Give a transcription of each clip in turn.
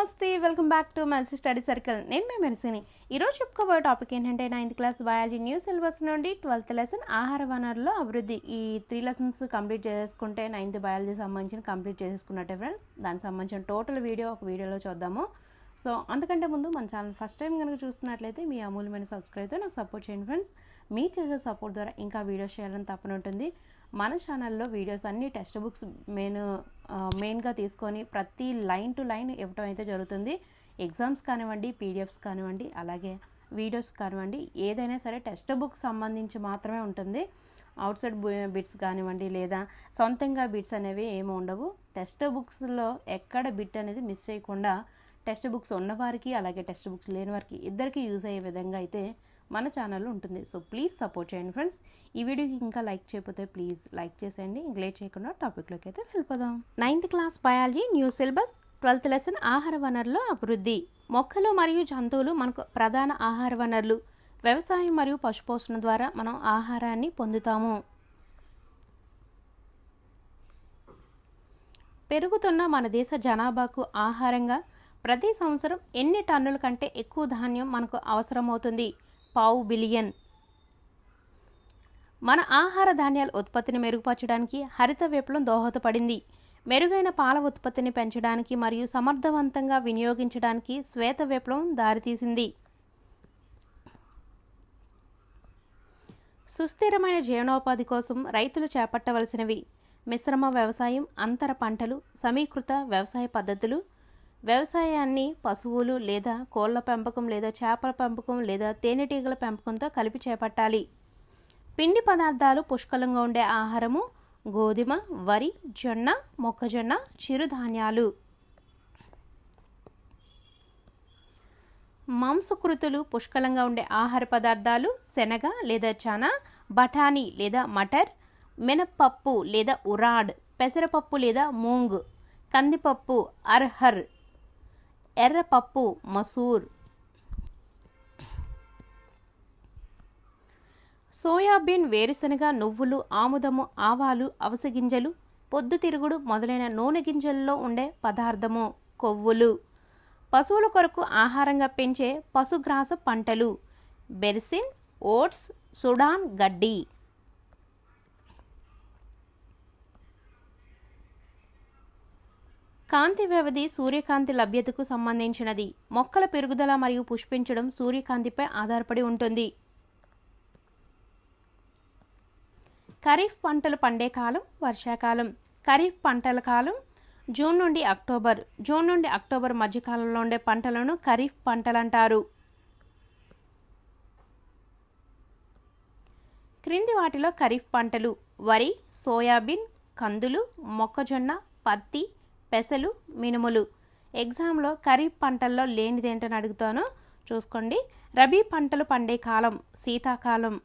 నమస్తే welcome back to మెల్సీ study circle నేను మీ మెరిసిని. ఈరోజు చెప్పుకోబోయే టాపిక్ ఏంటంటే ninth class biology new syllabus నుండి ట్వెల్త్ లెసన్ ఆహార వనరుల్లో అభివృద్ధి. ఈ త్రీ లెసన్స్ కంప్లీట్ చేసుకుంటే నైన్త్ బయాలజీ సంబంధించిన కంప్లీట్ చేసుకున్నట్టే ఫ్రెండ్స్ దానికి సంబంధించిన టోటల్ వీడియో ఒక వీడియోలో చూద్దాము. సో అంతకంటే ముందు మన ఛానల్ ఫస్ట్ టైం కనుక చూస్తున్నట్లయితే మీ అమూల్యమైన సబ్స్క్రైబ్తో నాకు సపోర్ట్ చేయండి ఫ్రెండ్స్ మీ చేసే సపోర్ట్ ద్వారా ఇంకా వీడియోస్ చేయాలని తప్పనుంటుంది మన ఛానల్లో వీడియోస్ అన్ని టెక్స్ట్ బుక్స్ మెయిన్ మెయిన్గా తీసుకొని ప్రతి లైన్ టు లైన్ ఇవ్వటం అయితే జరుగుతుంది. ఎగ్జామ్స్ కానివ్వండి పీడిఎఫ్స్ కానివ్వండి అలాగే వీడియోస్ కానివ్వండి ఏదైనా సరే టెక్స్ట్ బుక్ సంబంధించి మాత్రమే ఉంటుంది. అవుట్ సైడ్ బిట్స్ కానివ్వండి లేదా సొంతంగా బిట్స్ అనేవి ఏమి ఉండవు. టెక్స్ట్ బుక్స్లో ఎక్కడ బిట్ అనేది మిస్ చేయకుండా టెక్స్ట్ బుక్స్ ఉన్నవారికి అలాగే టెక్స్ట్ బుక్స్ లేని వారికి ఇద్దరికి యూజ్ అయ్యే విధంగా అయితే మన ఛానల్లో ఉంటుంది. సో ప్లీజ్ సపోర్ట్ చేయండి ఫ్రెండ్స్ ఈ వీడియోకి ఇంకా లైక్ చేయకపోతే ప్లీజ్ లైక్ చేసేయండి. ఇంక లేట్ చేయకుండా టాపిక్లోకి అయితే వెళ్ళిపోదాం. Ninth class biology new syllabus twelfth lesson ఆహార వనరుల అభివృద్ధి. మొక్కలు మరియు జంతువులు మనకు ప్రధాన ఆహార వనరులు. వ్యవసాయం మరియు పశుపోషణ ద్వారా మనం ఆహారాన్ని పొందుతాము. పెరుగుతున్న మన దేశ జనాభాకు ఆహారంగా ప్రతి సంవత్సరం ఎన్ని టన్నుల కంటే ఎక్కువ ధాన్యం మనకు అవసరమవుతుంది? పావు బిలియన్. మన ఆహార ధాన్యాల ఉత్పత్తిని మెరుగుపరచడానికి హరిత విప్లవం దోహదపడింది. మెరుగైన పాల ఉత్పత్తిని పెంచడానికి మరియు సమర్థవంతంగా వినియోగించడానికి శ్వేత విప్లవం దారితీసింది. సుస్థిరమైన జీవనోపాధి కోసం రైతులు చేపట్టవలసినవి మిశ్రమ వ్యవసాయం అంతర పంటలు సమీకృత వ్యవసాయ పద్ధతులు వ్యవసాయాన్ని పశువులు లేదా కోళ్ళ పెంపకం లేదా చేపల పెంపకం లేదా తేనెటీగల పెంపకంతో కలిపి చేపట్టాలి. పిండి పదార్థాలు పుష్కలంగా ఉండే ఆహారము గోధుమ వరి జొన్న మొక్కజొన్న చిరుధాన్యాలు. మాంసకృతులు పుష్కలంగా ఉండే ఆహార పదార్థాలు శనగ లేదా చనా బఠానీ లేదా మటర్ మినప్పప్పు లేదా ఉరాడ్ పెసరపప్పు లేదా మూంగ్ కందిపప్పు అర్హర్ ఎర్రపప్పు మసూర్. సోయాబీన్ వేరుశనగ నువ్వులు ఆముదము ఆవాలు అవసగింజలు పొద్దుతిరుగుడు మొదలైన నూనె గింజల్లో ఉండే పదార్థము. కొవ్వులు. పశువుల కొరకు ఆహారంగా పెంచే పశుగ్రాస పంటలు. బెర్సిన్ ఓట్స్ సుడాన్ గడ్డి. కాంతి వ్యవధి సూర్యకాంతి లభ్యతకు సంబంధించినది. మొక్కల పెరుగుదల మరియు పుష్పించడం సూర్యకాంతిపై ఆధారపడి ఉంటుంది. ఖరీఫ్ పంటలు పండే కాలం వర్షాకాలం. ఖరీఫ్ పంటల కాలం జూన్ నుండి అక్టోబర్. జూన్ నుండి అక్టోబర్ మధ్యకాలంలో ఉండే పంటలను ఖరీఫ్ పంటలంటారు. క్రింది వాటిలో ఖరీఫ్ పంటలు వరి సోయాబీన్ కందులు మొక్కజొన్న పత్తి పెసలు మినుములు. ఎగ్జామ్లో ఖరీఫ్ పంటల్లో లేనిదేంటని అడుగుతానో చూసుకోండి. రబీ పంటలు పండే కాలం శీతాకాలం.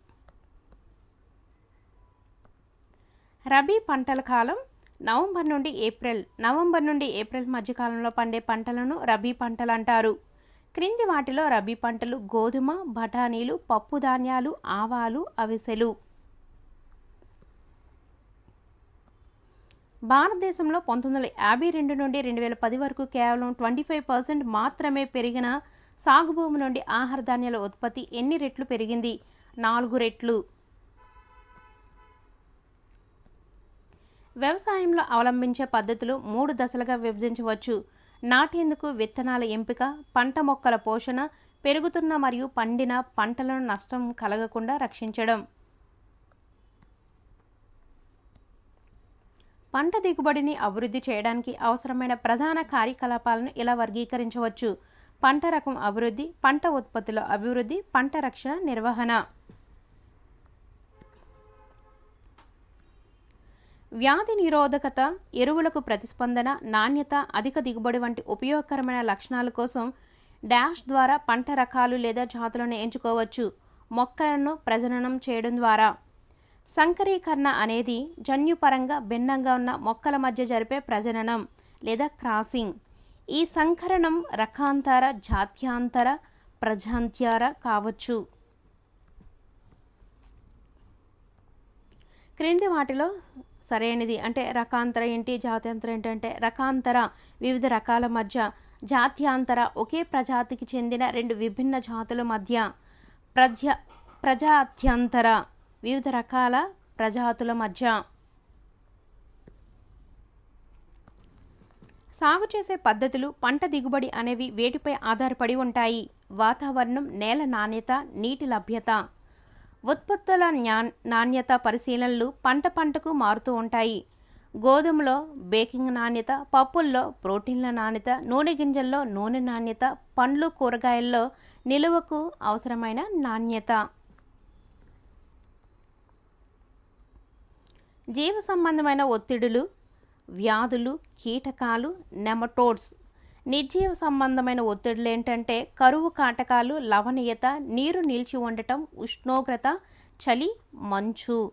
రబీ పంటల కాలం నవంబర్ నుండి ఏప్రిల్. నవంబర్ నుండి ఏప్రిల్ మధ్యకాలంలో పండే పంటలను రబీ పంటలు అంటారు. క్రింది వాటిలో రబీ పంటలు గోధుమ బఠానీలు పప్పు ధాన్యాలు ఆవాలు అవిసెలు. భారతదేశంలో పంతొమ్మిది వందల యాభై రెండు నుండి రెండు వేల పది వరకు కేవలం ట్వంటీ ఫైవ్ పర్సెంట్ మాత్రమే పెరిగిన సాగు భూమి నుండి ఆహార ధాన్యాల ఉత్పత్తి ఎన్ని రెట్లు పెరిగింది? నాలుగు రెట్లు. వ్యవసాయంలో అవలంబించే పద్ధతులు మూడు దశలుగా విభజించవచ్చు. నాటేందుకు విత్తనాల ఎంపిక పంట మొక్కల పోషణ పెరుగుతున్న మరియు పండిన పంటలను నష్టం కలగకుండా రక్షించడం. పంట దిగుబడిని అభివృద్ధి చేయడానికి అవసరమైన ప్రధాన కార్యకలాపాలను ఇలా వర్గీకరించవచ్చు. పంట రకం అభివృద్ధి పంట ఉత్పత్తుల అభివృద్ధి పంట రక్షణ నిర్వహణ. వ్యాధి నిరోధకత ఎరువులకు ప్రతిస్పందన నాణ్యత అధిక దిగుబడి వంటి ఉపయోగకరమైన లక్షణాల కోసం డాష్ ద్వారా పంట రకాలు లేదా జాతులను ఎంచుకోవచ్చు. మొక్కలను ప్రజననం చేయడం ద్వారా. సంకరీకరణ అనేది జన్యుపరంగా భిన్నంగా ఉన్న మొక్కల మధ్య జరిపే ప్రజననం లేదా క్రాసింగ్. ఈ సంకరణం రకాంతర జాత్యాంతర ప్రజాంత్యార కావచ్చు. క్రింది వాటిలో సరైనది అంటే రకాంతర ఏంటి జాత్యాంతర ఏంటంటే రకాంతర వివిధ రకాల మధ్య జాత్యాంతర ఒకే ప్రజాతికి చెందిన రెండు విభిన్న జాతుల మధ్య ప్రజ ప్రజాత్యంతర. వివిధ రకాల ప్రజాతుల మధ్య. సాగు చేసే పద్ధతులు పంట దిగుబడి అనేవి వేటిపై ఆధారపడి ఉంటాయి. వాతావరణం నేల నాణ్యత నీటి లభ్యత. ఉత్పత్తుల నాణ్యత పరిశీలనలు పంట పంటకు మారుతూ ఉంటాయి. గోధుమలో బేకింగ్ నాణ్యత పప్పుల్లో ప్రోటీన్ల నాణ్యత నూనె గింజల్లో నూనె నాణ్యత పండ్లు కూరగాయల్లో నిలువకు అవసరమైన నాణ్యత. జీవ సంబంధమైన ఒత్తిడులు వ్యాధులు కీటకాలు నెమటోడ్స్. నిర్జీవ సంబంధమైన ఒత్తిడులు ఏంటంటే కరువు కాటకాలు లవణీయత నీరు నిలిచి ఉండటం ఉష్ణోగ్రత చలి మంచు.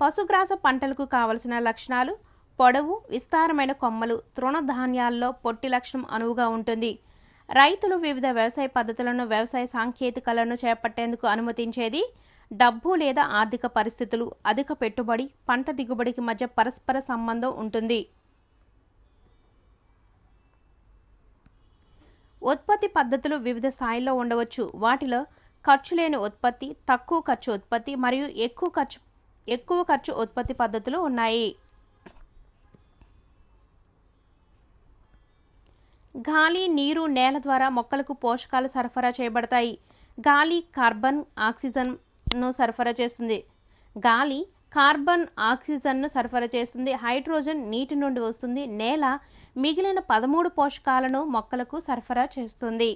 పశుగ్రాస పంటలకు కావలసిన లక్షణాలు పొడవు విస్తారమైన కొమ్మలు తృణధాన్యాల్లో పొట్టి లక్షణం అనువుగా ఉంటుంది. రైతులు వివిధ వ్యవసాయ పద్ధతులను వ్యవసాయ సాంకేతికలను చేపట్టేందుకు అనుమతించేది డబ్బు లేదా ఆర్థిక పరిస్థితులు అధిక పెట్టుబడి పంట దిగుబడికి మధ్య పరస్పర సంబంధం ఉంటుంది. ఉత్పత్తి పద్ధతులు వివిధ స్థాయిల్లో ఉండవచ్చు. వాటిలో ఖర్చు లేని ఉత్పత్తి తక్కువ ఖర్చు ఉత్పత్తి మరియు ఎక్కువ ఖర్చు ఎక్కువ ఖర్చు ఉత్పత్తి పద్ధతులు ఉన్నాయి. గాలి నీరు నేల ద్వారా మొక్కలకు పోషకాలు సరఫరా చేయబడతాయి. గాలి కార్బన్ ఆక్సిజన్ను సరఫరా చేస్తుంది. గాలి కార్బన్ ఆక్సిజన్ను సరఫరా చేస్తుంది. హైడ్రోజన్ నీటి నుండి వస్తుంది. నేల మిగిలిన పదమూడు పోషకాలను మొక్కలకు సరఫరా చేస్తుంది.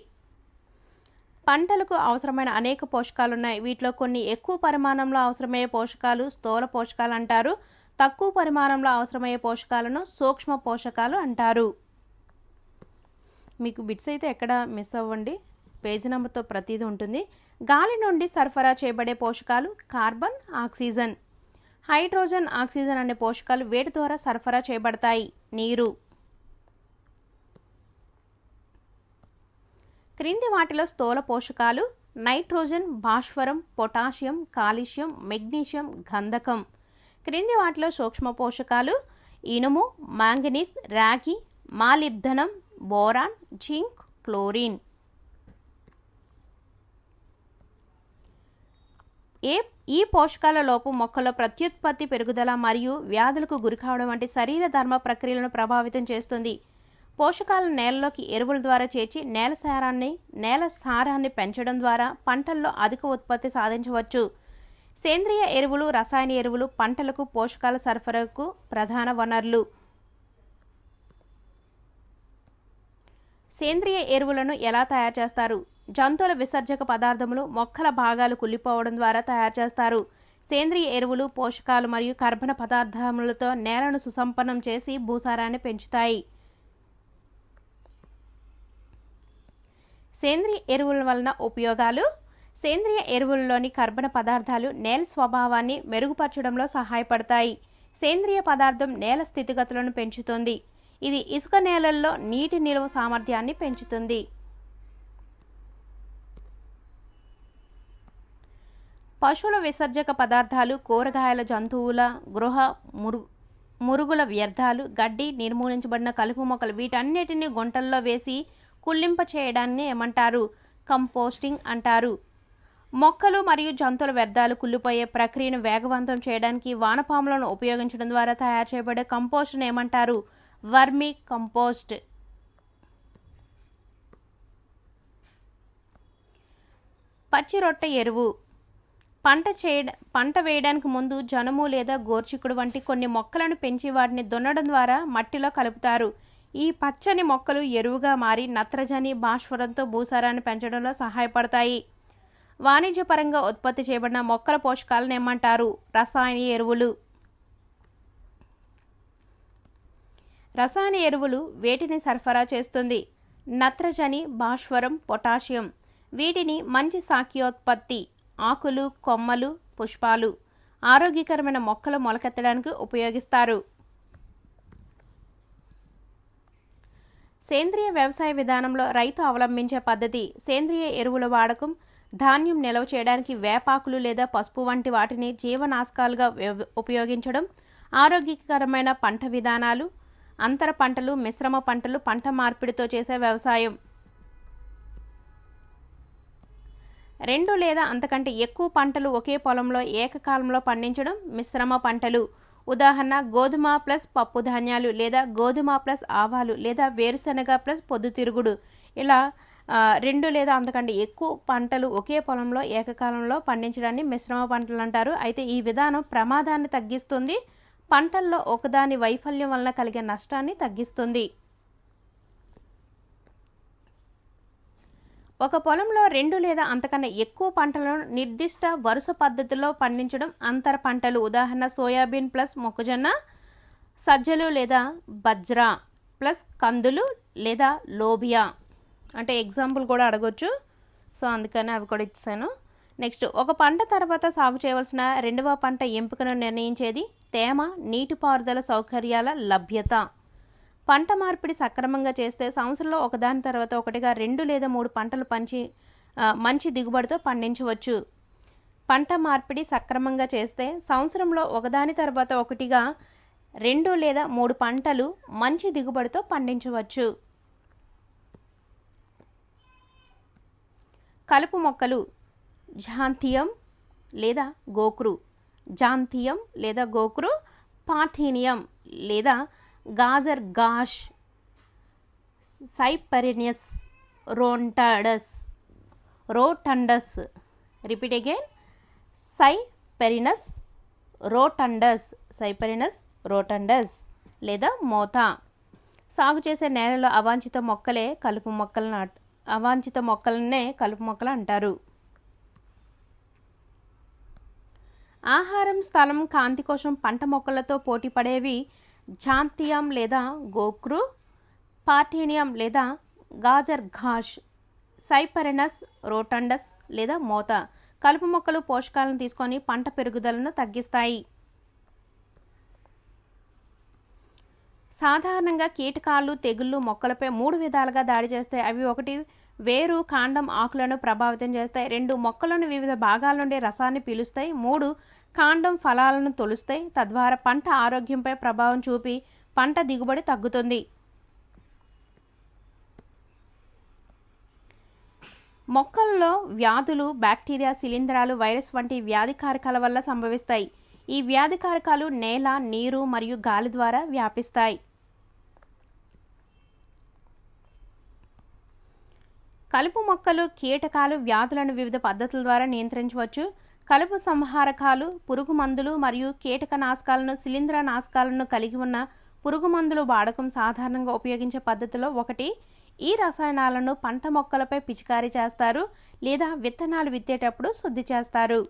పంటలకు అవసరమైన అనేక పోషకాలు ఉన్నాయి వీటిలో కొన్ని ఎక్కువ పరిమాణంలో అవసరమయ్యే పోషకాలు స్థూల పోషకాలు అంటారు. తక్కువ పరిమాణంలో అవసరమయ్యే పోషకాలను సూక్ష్మ పోషకాలు అంటారు. మీకు బిట్స్ అయితే ఎక్కడ మిస్ అవ్వండి. పేజీ నెంబర్తో ప్రతిదీ ఉంటుంది. గాలి నుండి సరఫరా చేయబడే పోషకాలు కార్బన్ ఆక్సిజన్. హైడ్రోజన్ ఆక్సిజన్ అనే పోషకాలు వేటి ద్వారా సరఫరా చేయబడతాయి. నీరు. క్రింది వాటిలో స్థూల పోషకాలు నైట్రోజన్ భాస్వరం పొటాషియం కాల్షియం మెగ్నీషియం గంధకం. క్రింది వాటిలో సూక్ష్మ పోషకాలు ఇనుము మాంగనీస్ రాగి మాలిబ్ధనం బోరాన్ జింక్ క్లోరిన్. ఏ ఈ పోషకాల లోపం మొక్కలో ప్రత్యుత్పత్తి పెరుగుదల మరియు వ్యాధులకు గురికావడం వంటి శరీర ధర్మ ప్రక్రియలను ప్రభావితం చేస్తుంది. పోషకాలను నేలలోకి ఎరువుల ద్వారా చేర్చి నేల సారాన్ని నేల సారాన్ని పెంచడం ద్వారా పంటల్లో అధిక ఉత్పత్తి సాధించవచ్చు. సేంద్రియ ఎరువులు రసాయన ఎరువులు పంటలకు పోషకాల సరఫరాకు ప్రధాన వనరులు. సేంద్రియ ఎరువులను ఎలా తయారు చేస్తారు? జంతువుల విసర్జక పదార్థములు మొక్కల భాగాలు కుళ్ళిపోవడం ద్వారా తయారు చేస్తారు. సేంద్రియ ఎరువులు పోషకాలు మరియు కర్బన పదార్థములతో నేలను సుసంపన్నం చేసి భూసారాన్ని పెంచుతాయి. సేంద్రియ ఎరువుల వలన ఉపయోగాలు? సేంద్రియ ఎరువుల్లోని కర్బన పదార్థాలు నేల స్వభావాన్ని మెరుగుపరచడంలో సహాయపడతాయి. సేంద్రియ పదార్థం నేల స్థితిగతులను పెంచుతుంది. ఇది ఇసుక నేలల్లో నీటి నిల్వ సామర్థ్యాన్ని పెంచుతుంది. పశువుల విసర్జక పదార్థాలు కూరగాయల జంతువుల గృహ మురు మురుగుల వ్యర్థాలు గడ్డి నిర్మూలించబడిన కలుపు మొక్కలు వీటన్నిటిని గుంటల్లో వేసి కుళ్ళింప చేయడాన్ని ఏమంటారు? కంపోస్టింగ్ అంటారు. మొక్కలు మరియు జంతువుల వ్యర్థాలు కుళ్ళిపోయే ప్రక్రియను వేగవంతం చేయడానికి వానపాములను ఉపయోగించడం ద్వారా తయారు చేయబడే కంపోస్ట్ను ఏమంటారు? Vermicompost. పచ్చిరొట్ట ఎరువు. పంట చేయ పంట వేయడానికి ముందు జనుము లేదా గోర్చికుడు వంటి కొన్ని మొక్కలను పెంచి వాటిని దున్నడం ద్వారా మట్టిలో కలుపుతారు. ఈ పచ్చని మొక్కలు ఎరువుగా మారి నత్రజని భాస్వరంతో భూసారాన్ని పెంచడంలో సహాయపడతాయి. వాణిజ్యపరంగా ఉత్పత్తి చేయబడిన మొక్కల పోషకాలను ఏమంటారు? రసాయన ఎరువులు. రసాయన ఎరువులు వేటిని సరఫరా చేస్తుంది. నత్రజని భాస్వరం పొటాషియం. వీటిని మంచి సాక్యోత్పత్తి ఆకులు కొమ్మలు పుష్పాలు ఆరోగ్యకరమైన మొక్కలు మొలకెత్తడానికి ఉపయోగిస్తారు. సేంద్రియ వ్యవసాయ విధానంలో రైతు అవలంబించే పద్ధతి సేంద్రియ ఎరువుల వాడకం ధాన్యం నిల్వ చేయడానికి వేపాకులు లేదా పసుపు వంటి వాటిని జీవనాశకాలుగా ఉపయోగించడం ఆరోగ్యకరమైన పంట విధానాలు అంతర పంటలు మిశ్రమ పంటలు పంట మార్పిడితో చేసే వ్యవసాయం. రెండు లేదా అంతకంటే ఎక్కువ పంటలు ఒకే పొలంలో ఏకకాలంలో పండించడం మిశ్రమ పంటలు. ఉదాహరణ గోధుమ ప్లస్ పప్పు ధాన్యాలు లేదా గోధుమ ప్లస్ ఆవాలు లేదా వేరుశనగ ప్లస్ పొద్దుతిరుగుడు ఇలా రెండు లేదా అంతకంటే ఎక్కువ పంటలు ఒకే పొలంలో ఏకకాలంలో పండించడాన్ని మిశ్రమ పంటలు అంటారు. అయితే ఈ విధానం ప్రమాదాన్ని తగ్గిస్తుంది. పంటల్లో ఒకదాని వైఫల్యం వలన కలిగే నష్టాన్ని తగ్గిస్తుంది. ఒక పొలంలో రెండు లేదా అంతకన్నా ఎక్కువ పంటలను నిర్దిష్ట వరుస పద్ధతిలో పండించడం అంతర పంటలు. ఉదాహరణ సోయాబీన్ ప్లస్ మొక్కజొన్న సజ్జలు లేదా బజ్రా ప్లస్ కందులు లేదా లోబియా. అంటే ఎగ్జాంపుల్ కూడా అడగొచ్చు. సో అందుకని అవి కూడా ఇచ్చాను నెక్స్ట్ ఒక పంట తర్వాత సాగు చేయవలసిన రెండవ పంట ఎంపికను నిర్ణయించేది? తేమ నీటిపారుదల సౌకర్యాల లభ్యత. పంట మార్పిడి సక్రమంగా చేస్తే సంవత్సరంలో ఒకదాని తర్వాత ఒకటిగా రెండు లేదా మూడు పంటలు పంచి మంచి దిగుబడితో పండించవచ్చు. పంట మార్పిడి సక్రమంగా చేస్తే సంవత్సరంలో ఒకదాని తర్వాత ఒకటిగా రెండు లేదా మూడు పంటలు మంచి దిగుబడితో పండించవచ్చు. కలుపు మొక్కలు ఝాంతియం లేదా గోక్రు జాంథియం లేదా గోక్రు పాథీనియం లేదా గాజర్ గాష్ సైపరినియస్ రోంటాడస్ రోటండస్. రిపీట్ అగైన్ సైపెరినస్ రోటండస్ సైపెరినస్ రోటండస్ లేదా మోతా. సాగు చేసే నేలలో అవాంఛిత మొక్కలే కలుపు మొక్కలను నాట్ అవాంఛిత మొక్కలనే కలుపు మొక్కలు అంటారు. ఆహారం స్థలం కాంతి కోసం పంట మొక్కలతో పోటీ పడేవి జాంతియం లేదా గోక్రు పార్టీనియం లేదా గాజర్ ఘాష్ సైపరెనస్ రోటండస్ లేదా మోత. కలుపు మొక్కలు పోషకాలను తీసుకొని పంట పెరుగుదలను తగ్గిస్తాయి. సాధారణంగా కీటకాలు తెగుళ్ళు మొక్కలపై మూడు విధాలుగా దాడి చేస్తాయి. అవి ఒకటి వేరు కాండం ఆకులను ప్రభావితం చేస్తాయి. రెండు మొక్కలను వివిధ భాగాల నుండి రసాన్ని పీలుస్తాయి. మూడు కాండం ఫలాలను తొలుస్తాయి. తద్వారా పంట ఆరోగ్యంపై ప్రభావం చూపి పంట దిగుబడి తగ్గుతుంది. మొక్కల్లో వ్యాధులు బ్యాక్టీరియా శిలీంధ్రాలు వైరస్ వంటి వ్యాధి కారకాల వల్ల సంభవిస్తాయి. ఈ వ్యాధి కారకాలు నేల నీరు మరియు గాలి ద్వారా వ్యాపిస్తాయి. కలుపు మొక్కలు కీటకాలు వ్యాధులను వివిధ పద్ధతుల ద్వారా నియంత్రించవచ్చు. కలుపు సంహారకాలు పురుగు మందులు మరియు కీటక నాశకాలను శిలీంధ్ర నాశకాలను కలిగి ఉన్న పురుగు మందులు వాడకం సాధారణంగా ఉపయోగించే పద్ధతిలో ఒకటి. ఈ రసాయనాలను పంట మొక్కలపై పిచికారీ చేస్తారు లేదా విత్తనాలు విత్తేటప్పుడు శుద్ధి చేస్తారు.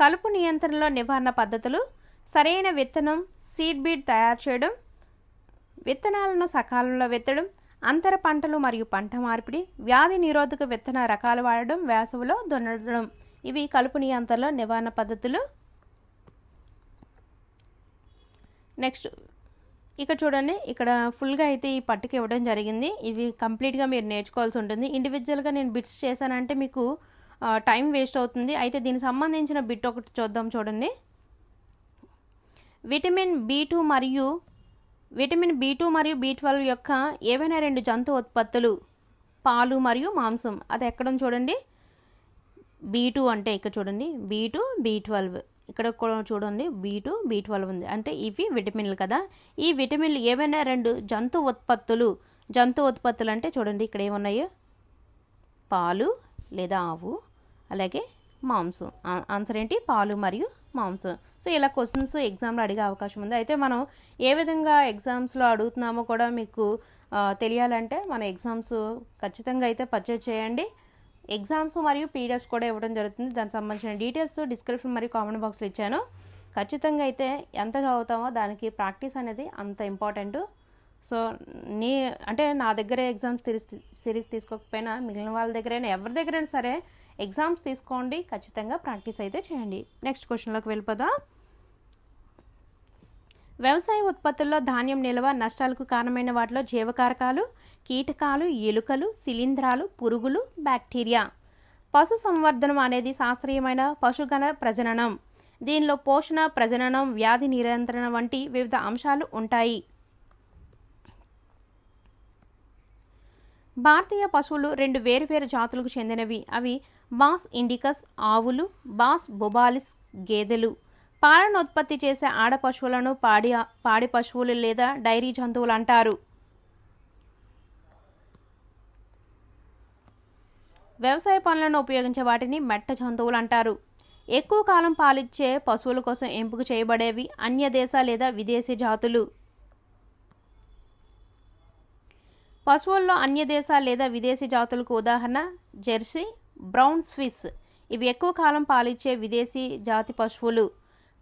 కలుపు నియంత్రణలో నివారణ పద్ధతులు. సరైన విత్తనం సీడ్ బీడ్ తయారు చేయడం విత్తనాలను సకాలంలో విత్తడం అంతర పంటలు మరియు పంట మార్పిడి వ్యాధి నిరోధక విత్తన రకాలు వాడడం వేసవిలో దున్నడం. ఇవి కలుపు నియంత్రణలో నివారణ పద్ధతులు. నెక్స్ట్ ఇక్కడ చూడండి ఇక్కడ ఫుల్గా అయితే ఈ పట్టుకు ఇవ్వడం జరిగింది. ఇవి కంప్లీట్గా మీరు నేర్చుకోవాల్సి ఉంటుంది. ఇండివిజువల్గా నేను బిట్స్ చేశానంటే మీకు టైం వేస్ట్ అవుతుంది. అయితే దీనికి సంబంధించిన బిట్ ఒకటి చూద్దాం చూడండి. విటమిన్ బి టూ మరియు విటమిన్ బి టూ మరియు బి ట్వెల్వ్ యొక్క ఏవైనా రెండు జంతు ఉత్పత్తులు పాలు మరియు మాంసం. అది ఎక్కడ చూడండి? బీ టూ అంటే ఇక్కడ చూడండి. B two B twelve. ఇక్కడ కూడా చూడండి. బీ టూ బీ ట్వెల్వ్ ఉంది. అంటే ఇవి విటమిన్లు కదా. ఈ విటమిన్లు ఏవైనా రెండు జంతు ఉత్పత్తులు జంతు ఉత్పత్తులు అంటే చూడండి ఇక్కడ ఏమున్నాయో? పాలు లేదా ఆవు అలాగే మాంసం. ఆన్సర్ ఏంటి? పాలు మరియు మాంసం సో ఇలా క్వశ్చన్స్ ఎగ్జామ్లో అడిగే అవకాశం ఉంది. అయితే మనం ఏ విధంగా ఎగ్జామ్స్లో అడుగుతున్నామో కూడా మీకు తెలియాలంటే మన ఎగ్జామ్స్ ఖచ్చితంగా అయితే పర్చేజ్ చేయండి. ఎగ్జామ్స్ మరియు పీడిఎఫ్స్ కూడా ఇవ్వడం జరుగుతుంది. దానికి సంబంధించిన డీటెయిల్స్ డిస్క్రిప్షన్ మరియు కామెంట్ బాక్స్లో ఇచ్చాను. ఖచ్చితంగా అయితే ఎంత చదువుతామో దానికి ప్రాక్టీస్ అనేది అంత ఇంపార్టెంట్ సో నీ అంటే నా దగ్గరే ఎగ్జామ్స్ సిరీస్ సిరీస్ తీసుకోకపోయినా మిగిలిన వాళ్ళ దగ్గరైనా ఎవరి దగ్గరైనా సరే ఎగ్జామ్స్ తీసుకోండి ఖచ్చితంగా ప్రాక్టీస్ అయితే చేయండి. నెక్స్ట్ క్వశ్చన్లోకి వెళ్ళిపోదాం. వ్యవసాయ ఉత్పత్తుల్లో ధాన్యం నిల్వ నష్టాలకు కారణమైన వాటిలో జీవకారకాలు కీటకాలు ఎలుకలు శిలీంధ్రాలు పురుగులు బ్యాక్టీరియా. పశు సంవర్ధనం అనేది శాస్త్రీయమైన పశుగణ ప్రజననం. దీనిలో పోషణ ప్రజననం వ్యాధి నియంత్రణ వంటి వివిధ అంశాలు ఉంటాయి. భారతీయ పశువులు రెండు వేరువేరు జాతులకు చెందినవి. అవి బాస్ ఇండికస్ ఆవులు బాస్ బొబాలిస్ గేదెలు. పాలను ఉత్పత్తి చేసే ఆడ పశువులను పాడి పాడి పశువులు లేదా డైరీ జంతువులు అంటారు. వ్యవసాయ పనులను ఉపయోగించే వాటిని మెట్ట జంతువులు అంటారు. ఎక్కువ కాలం పాలిచ్చే పశువుల కోసం ఎంపిక చేయబడేవి అన్య దేశ లేదా విదేశీ జాతులు. పశువుల్లో అన్య దేశ లేదా విదేశీ జాతులకు ఉదాహరణ జెర్సీ బ్రౌన్ స్విస్. ఇవి ఎక్కువ కాలం పాలిచ్చే విదేశీ జాతి పశువులు.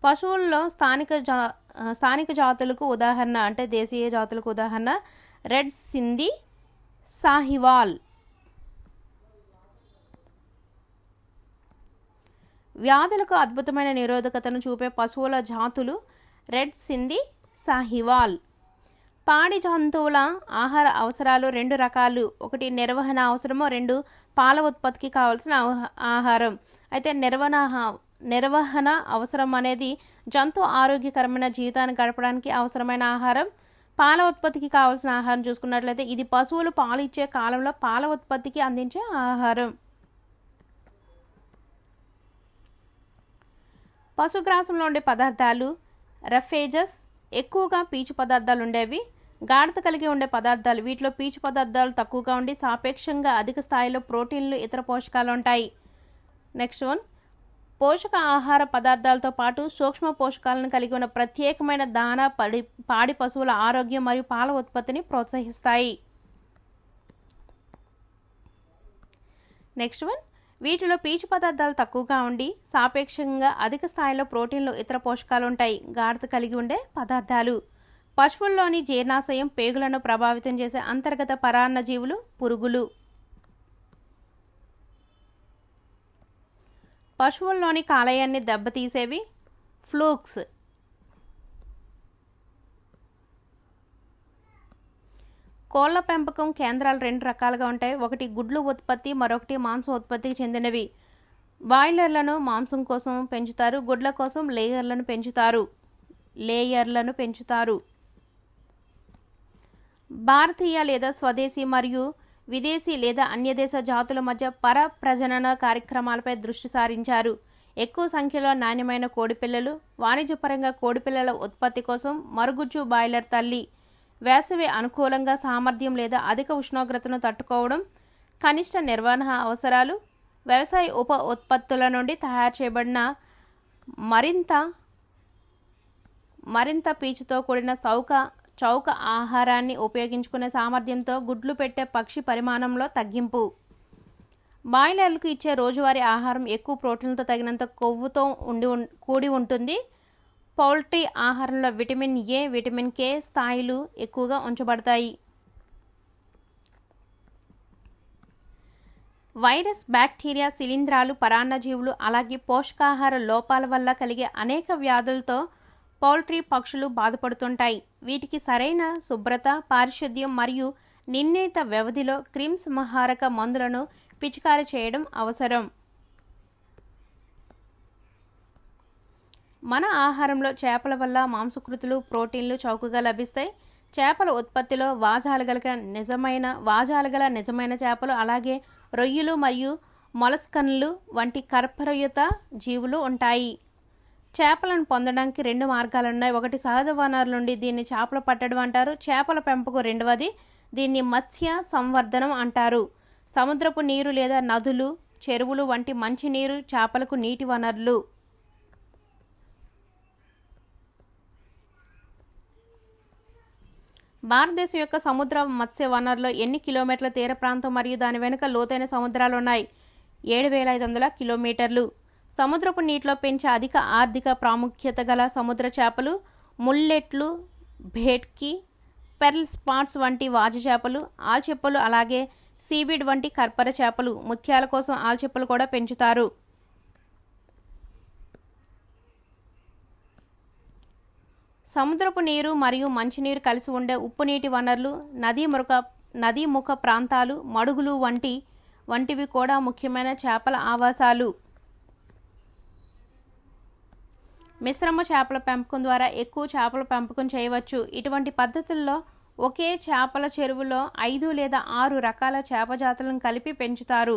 పశువుల్లో స్థానిక జా స్థానిక జాతులకు ఉదాహరణ అంటే దేశీయ జాతులకు ఉదాహరణ రెడ్ సింధీ సాహివాల్. వ్యాధులకు అద్భుతమైన నిరోధకతను చూపే పశువుల జాతులు రెడ్ సింధీ సాహివాల్. పాడి జంతువుల ఆహార అవసరాలు రెండు రకాలు. ఒకటి నిర్వహణ అవసరము రెండు పాల ఉత్పత్తికి కావాల్సిన ఆహారం. అయితే నిర్వహణ నిర్వహణ అవసరం అనేది జంతు ఆరోగ్యకరమైన జీవితాన్ని గడపడానికి అవసరమైన ఆహారం. పాల ఉత్పత్తికి కావాల్సిన ఆహారం చూసుకున్నట్లయితే ఇది పశువులు పాలు ఇచ్చే కాలంలో పాల ఉత్పత్తికి అందించే ఆహారం. పశుగ్రాసంలో ఉండే పదార్థాలు రఫేజస్ ఎక్కువగా పీచు పదార్థాలు ఉండేవి. గాఢత కలిగి ఉండే పదార్థాలు వీటిలో పీచు పదార్థాలు తక్కువగా ఉండి సాపేక్షంగా అధిక స్థాయిలో ప్రోటీన్లు ఇతర పోషకాలు ఉంటాయి. నెక్స్ట్ వన్ పోషక ఆహార పదార్థాలతో పాటు సూక్ష్మ పోషకాలను కలిగి ఉన్న ప్రత్యేకమైన దాన పడి పాడి పశువుల ఆరోగ్యం మరియు పాల ఉత్పత్తిని ప్రోత్సహిస్తాయి. నెక్స్ట్ వన్ వీటిలో పీచు పదార్థాలు తక్కువగా ఉండి సాపేక్షంగా అధిక స్థాయిలో ప్రోటీన్లు ఇతర పోషకాలు ఉంటాయి. గాఢత కలిగి ఉండే పదార్థాలు. పశువుల్లోని జీర్ణాశయం పేగులను ప్రభావితం చేసే అంతర్గత పరాన్న జీవులు పురుగులు. పశువుల్లోని కాలేయాన్ని దెబ్బతీసేవి ఫ్లూక్స్. కోళ్ళ పెంపకం కేంద్రాలు రెండు రకాలుగా ఉంటాయి. ఒకటి గుడ్లు ఉత్పత్తి మరొకటి మాంసం ఉత్పత్తికి చెందినవి. బాయిలర్లను మాంసం కోసం పెంచుతారు గుడ్ల కోసం లేయర్లను పెంచుతారు. లేయర్లను పెంచుతారు. భారతీయ లేదా స్వదేశీ మరియు విదేశీ లేదా అన్యదేశ జాతుల మధ్య పర ప్రజనన కార్యక్రమాలపై దృష్టి సారించారు. ఎక్కువ సంఖ్యలో నాణ్యమైన కోడిపిల్లలు వాణిజ్యపరంగా కోడిపిల్లల ఉత్పత్తి కోసం మరుగుజ్జు బాయిలర్ తల్లి వేసవి అనుకూలంగా సామర్థ్యం లేదా అధిక ఉష్ణోగ్రతను తట్టుకోవడం కనిష్ట నిర్వహణ అవసరాలు వ్యవసాయ ఉప ఉత్పత్తుల నుండి తయారు చేయబడిన మరింత మరింత పీచుతో కూడిన సౌక చౌక ఆహారాన్ని ఉపయోగించుకునే సామర్థ్యంతో గుడ్లు పెట్టే పక్షి పరిమాణంలో తగ్గింపు. బాయిలర్లకు ఇచ్చే రోజువారీ ఆహారం ఎక్కువ ప్రోటీన్లతో తగినంత కొవ్వుతో ఉండి కూడి ఉంటుంది. పౌల్ట్రీ ఆహారంలో విటమిన్ ఏ విటమిన్ కే స్థాయిలు ఎక్కువగా ఉంచబడతాయి. వైరస్ బ్యాక్టీరియా శిలీంధ్రాలు పరాన్నజీవులు అలాగే పోషకాహార లోపాల వల్ల కలిగే అనేక వ్యాధులతో పౌల్ట్రీ పక్షులు బాధపడుతుంటాయి. వీటికి సరైన శుభ్రత పారిశుద్ధ్యం మరియు నిర్ణీత వ్యవధిలో క్రిమ్స్ మహారక మందులను పిచికారి చేయడం అవసరం. మన ఆహారంలో చేపల వల్ల మాంసకృతులు ప్రోటీన్లు చౌకగా లభిస్తాయి. చేపల ఉత్పత్తిలో వాజాలు గల నిజమైన వాజాలు గల నిజమైన చేపలు అలాగే రొయ్యలు మరియు మొలస్కన్లు వంటి కర్పరయుత జీవులు ఉంటాయి. చేపలను పొందడానికి రెండు మార్గాలు ఉన్నాయి ఒకటి సహజ వనరుల నుండి దీన్ని చేపలు పట్టడం అంటారు. చేపల పెంపకం రెండవది దీన్ని మత్స్య సంవర్ధనం అంటారు. సముద్రపు నీరు లేదా నదులు చెరువులు వంటి మంచినీరు చేపలకు నీటి వనరులు. భారతదేశం యొక్క సముద్ర మత్స్య వనరులో ఎన్ని కిలోమీటర్ల తీర ప్రాంతం మరియు దాని వెనుక లోతైన సముద్రాలు ఉన్నాయి ఏడు వేల ఐదు వందల కిలోమీటర్లు. సముద్రపు నీటిలో పెంచే అధిక ఆర్థిక ప్రాముఖ్యత గల సముద్ర చేపలు ముల్లెట్లు భేట్కి పెర్ల్ స్పాట్స్ వంటి వాజ చేపలు ఆల్చెప్పలు అలాగే సీబీడ్ వంటి కర్పర చేపలు ముత్యాల కోసం ఆల్చెప్పలు కూడా పెంచుతారు. సముద్రపు నీరు మరియు మంచినీరు కలిసి ఉండే ఉప్పు నీటి వనరులు నదీ ముఖ నదీ ముఖ ప్రాంతాలు మడుగులు వంటి వంటివి కూడా ముఖ్యమైన చేపల ఆవాసాలు. మిశ్రమ చేపల పెంపకం ద్వారా ఎక్కువ చేపల పెంపకం చేయవచ్చు. ఇటువంటి పద్ధతుల్లో ఒకే చేపల చెరువులో ఐదు లేదా ఆరు రకాల చేప జాతులను కలిపి పెంచుతారు.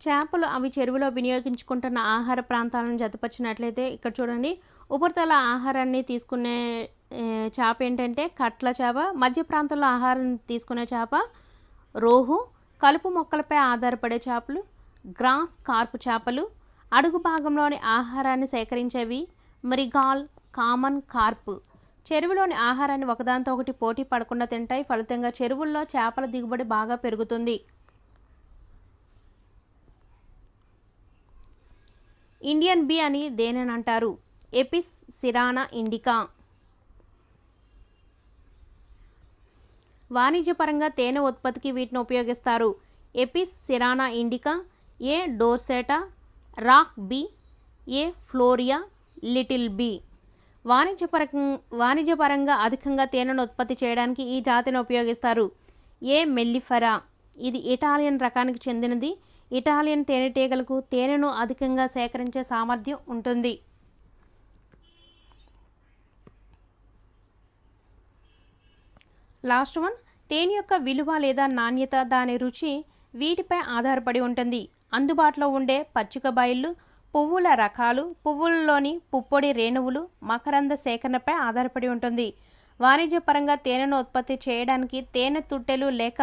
చేపలు అవి చెరువులో వినియోగించుకుంటున్న ఆహార ప్రాంతాలను జతపరిచినట్లయితే ఇక్కడ చూడండి. ఉపరితల ఆహారాన్ని తీసుకునే చేప ఏంటంటే కట్ల చేప మధ్య ప్రాంతంలో ఆహారం తీసుకునే చేప రోహు కలుపు మొక్కలపై ఆధారపడే చేపలు గ్రాస్ కార్పు చేపలు అడుగు భాగంలోని ఆహారాన్ని సేకరించేవి మృగాల్ కామన్ కార్ప్. చెరువులోని ఆహారాన్ని ఒకదాంతో ఒకటి పోటీ పడకుండా తింటాయి. ఫలితంగా చెరువుల్లో చేపల దిగుబడి బాగా పెరుగుతుంది. ఇండియన్ బీ అని దేనిని అంటారు? ఎపిస్ సిరానా ఇండికా. వాణిజ్యపరంగా తేనె ఉత్పత్తికి వీటిని ఉపయోగిస్తారు. ఎపిస్ సిరానా ఇండికా ఏ డోర్సెటా రాక్ బి ఏ ఫ్లోరియా లిటిల్ బి. వాణిజ్యపరం వాణిజ్యపరంగా అధికంగా తేనెను ఉత్పత్తి చేయడానికి ఈ జాతిని ఉపయోగిస్తారు. ఏ మెల్లిఫెరా? ఇది ఇటాలియన్ రకానికి చెందినది. ఇటాలియన్ తేనెటీగలకు తేనెను అధికంగా సేకరించే సామర్థ్యం ఉంటుంది. Last one. తేనె యొక్క విలువ లేదా నాణ్యత దాని రుచి వీటిపై ఆధారపడి ఉంటుంది. అందుబాటులో ఉండే పచ్చిక బయళ్ళు పువ్వుల రకాలు పువ్వుల్లోని పుప్పొడి రేణువులు మకరంద సేకరణపై ఆధారపడి ఉంటుంది. వాణిజ్యపరంగా తేనెను ఉత్పత్తి చేయడానికి తేనె తుట్టెలు లేక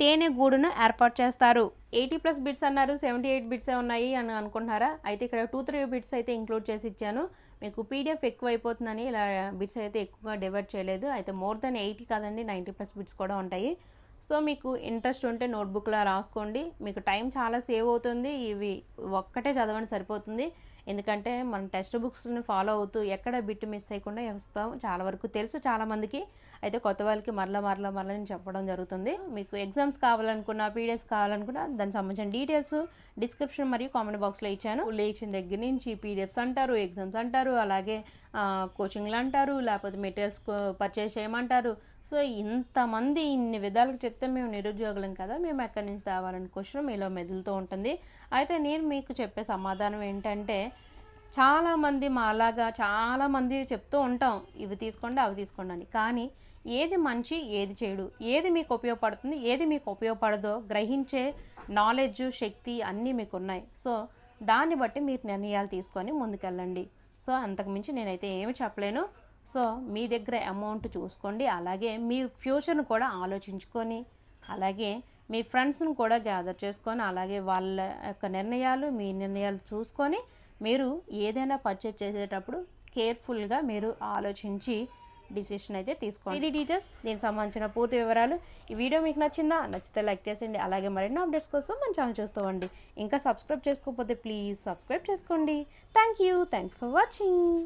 తేనె గూడును ఏర్పాటు చేస్తారు. ఎయిటీ ప్లస్ బిట్స్ అన్నారు సెవెంటీ ఎయిట్ బిట్సే ఉన్నాయి అని అనుకుంటున్నారా? అయితే ఇక్కడ టూ త్రీ బిట్స్ అయితే ఇంక్లూడ్ చేసి ఇచ్చాను. మీకు పీడిఎఫ్ ఎక్కువ అయిపోతుందని ఇలా బిట్స్ అయితే ఎక్కువగా డివైడ్ చేయలేదు. అయితే మోర్ దెన్ ఎయిటీ కాదండి నైంటీ ప్లస్ బిట్స్ కూడా ఉంటాయి. సో మీకు ఇంట్రెస్ట్ ఉంటే నోట్బుక్లో రాసుకోండి. మీకు టైం చాలా సేవ్ అవుతుంది. ఇవి ఒక్కటే చదవండి సరిపోతుంది. ఎందుకంటే మనం టెక్స్ట్ బుక్స్ని ఫాలో అవుతూ ఎక్కడ బిట్ మిస్ అయ్యకుండా వస్తాం. చాలా వరకు తెలుసు చాలామందికి అయితే కొత్త వాళ్ళకి మరల మరల మరల నేను చెప్పడం జరుగుతుంది. మీకు ఎగ్జామ్స్ కావాలనుకున్నా పీడిఎఫ్స్ కావాలనుకున్నా దానికి సంబంధించిన డీటెయిల్స్ డిస్క్రిప్షన్ మరియు కామెంట్ బాక్స్లో ఇచ్చాను. లేచిన దగ్గర నుంచి పీడిఎఫ్స్ అంటారు ఎగ్జామ్స్ అంటారు అలాగే కోచింగ్లు అంటారు లేకపోతే మెటీరియల్స్ పర్చేస్ చేయమంటారు సో ఇంతమంది ఇన్ని విధాలుగా చెప్తే మేము నిరుద్యోగులం కదా మేము ఎక్కడి నుంచి తేవాలని క్వశ్చన్ మీలో మెదులుతూ ఉంటుంది. అయితే నేను మీకు చెప్పే సమాధానం ఏంటంటే చాలామంది మా అలాగా చాలామంది చెప్తూ ఉంటాం ఇవి తీసుకోండి అవి తీసుకోండి అని. కానీ ఏది మంచి ఏది చెడు ఏది మీకు ఉపయోగపడుతుంది ఏది మీకు ఉపయోగపడదో గ్రహించే నాలెడ్జ్ శక్తి అన్నీ మీకు ఉన్నాయి సో దాన్ని బట్టి మీరు నిర్ణయాలు తీసుకొని ముందుకెళ్ళండి. సో అంతకుమించి నేనైతే ఏమి చెప్పలేను. సో మీ దగ్గర అమౌంట్ చూసుకోండి. అలాగే మీ ఫ్యూచర్ను కూడా ఆలోచించుకొని అలాగే మీ ఫ్రెండ్స్ను కూడా గ్యాదర్ చేసుకొని అలాగే వాళ్ళ యొక్క నిర్ణయాలు మీ నిర్ణయాలు చూసుకొని మీరు ఏదైనా పర్చేజ్ చేసేటప్పుడు కేర్ఫుల్గా మీరు ఆలోచించి డిసిషన్ అయితే తీసుకోండి. ఇది టీచర్స్ దీనికి సంబంధించిన పూర్తి వివరాలు. ఈ వీడియో మీకు నచ్చిందా? నచ్చితే లైక్ చేసేయండి. అలాగే మరిన్ని అప్డేట్స్ కోసం మన ఛానల్ చూస్తామండి ఇంకా సబ్స్క్రైబ్ చేసుకోకపోతే ప్లీజ్ సబ్స్క్రైబ్ చేసుకోండి. Thank you thank for watching